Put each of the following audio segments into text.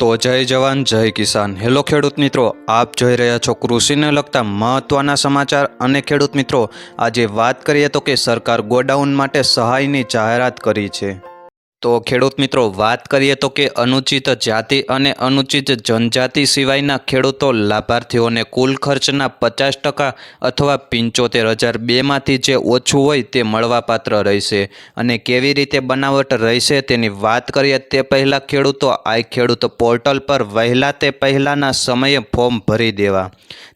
તો જય જવાન, જય કિસાન. હેલો ખેડૂત મિત્રો, આપ જોઈ રહ્યા છો કૃષિને લગતા મહત્ત્વના સમાચાર. અને ખેડૂત મિત્રો, આજે વાત કરીએ તો કે સરકાર ગોડાઉન માટે સહાયની જાહેરાત કરી છે. તો ખેડૂત મિત્રો, વાત કરીએ તો કે અનુચિત જાતિ અને અનુચિત જનજાતિ સિવાયના ખેડૂતો લાભાર્થીઓને કુલ ખર્ચના પચાસ ટકા અથવા પંચોતેર હજાર બેમાંથી જે ઓછું હોય તે મળવાપાત્ર રહેશે. અને કેવી રીતે બનાવટ રહેશે તેની વાત કરીએ તે પહેલાં ખેડૂતો આ ખેડૂત પોર્ટલ પર વહેલા તે પહેલાંના સમયે ફોર્મ ભરી દેવા.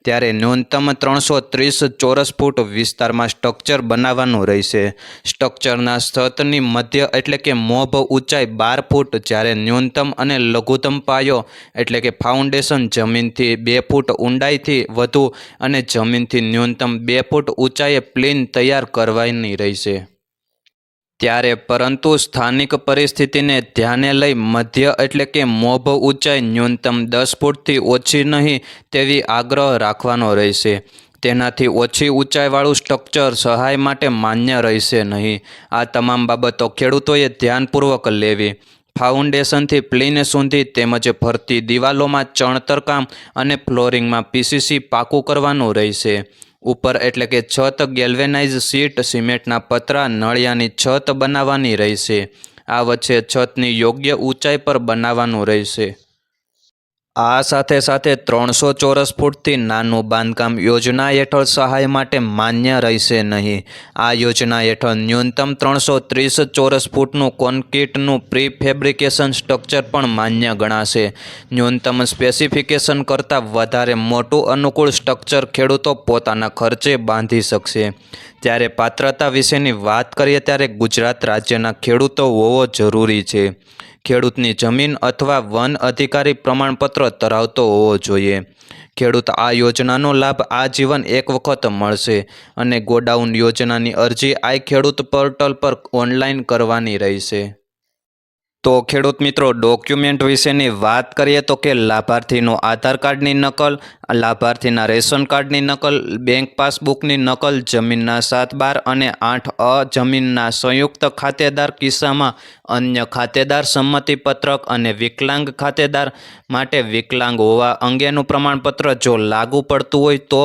ત્યારે ન્યૂનતમ ત્રણસો ત્રીસ ચોરસ ફૂટ વિસ્તારમાં સ્ટ્રક્ચર બનાવવાનું રહેશે. સ્ટ્રક્ચરના સ્તરની મધ્ય એટલે કે મોભ ઊંચાઈ બાર ફૂટ જ્યારે ન્યૂનતમ અને લઘુત્તમ પાયો એટલે કે ફાઉન્ડેશન જમીનથી બે ફૂટ ઊંડાઈથી વધુ અને જમીનથી ન્યૂનતમ બે ફૂટ ઊંચાઈએ પ્લેન તૈયાર કરવાની રહેશે. ત્યારે પરંતુ સ્થાનિક પરિસ્થિતિને ધ્યાને લઈ મધ્ય એટલે કે મોભ ઊંચાઈ ન્યૂનતમ દસ ફૂટથી ઓછી નહીં તેવી આગ્રહ રાખવાનો રહેશે. તેનાથી ઓછી ઊંચાઈવાળું સ્ટ્રક્ચર સહાય માટે માન્ય રહેશે નહીં. આ તમામ બાબતો ખેડૂતોએ ધ્યાનપૂર્વક લેવી. ફાઉન્ડેશનથી પ્લીન સુધી તેમજ ભરતી દિવાલોમાં ચણતર કામ અને ફ્લોરિંગમાં પીસીસી પાકું કરવાનું રહેશે. ઉપર એટલે કે છત ગેલ્વેનાઇઝ શીટ, સિમેન્ટના પતરા, નળિયાની છત બનાવવાની રહેશે. આ વચ્ચે છતની યોગ્ય ઊંચાઈ પર બનાવવાનું રહેશે. આ સાથે સાથે ત્રણસો ચોરસ ફૂટથી નાનું બાંધકામ યોજના હેઠળ સહાય માટે માન્ય રહેશે નહીં. આ યોજના હેઠળ ન્યૂનતમ ત્રણસો ત્રીસ ચોરસ ફૂટનું કોન્ક્રીટનું પ્રી ફેબ્રિકેશન સ્ટ્રક્ચર પણ માન્ય ગણાશે. ન્યૂનતમ સ્પેસિફિકેશન કરતાં વધારે મોટું અનુકૂળ સ્ટ્રક્ચર ખેડૂતો પોતાના ખર્ચે બાંધી શકશે. ત્યારે પાત્રતા વિશેની વાત કરીએ ત્યારે ગુજરાત રાજ્યના ખેડૂતો હોવો જરૂરી છે. ખેડૂતની જમીન અથવા વન અધિકારી પ્રમાણપત્ર ધરાવતો હોવો જોઈએ. ખેડૂત આ યોજનાનો લાભ આજીવન એક વખત મળશે અને ગોડાઉન યોજનાની અરજી આઈ ખેડૂત પોર્ટલ પર ઓનલાઈન કરવાની રહેશે. તો ખેડૂત મિત્રો ડોક્યુમેન્ટ વિશેની વાત કરીએ તો કે લાભાર્થીનો આધાર કાર્ડની નકલ, લાભાર્થીના રેશન કાર્ડની નકલ, બેંક પાસબુકની નકલ, જમીનના સાત બાર અને આઠ અ જમીનના સંયુક્ત ખાતેદાર કિસ્સામાં અન્ય ખાતેદાર સંમતિ પત્રક અને વિકલાંગ ખાતેદાર માટે વિકલાંગ હોવા અંગેનું પ્રમાણપત્ર જો લાગુ પડતું હોય તો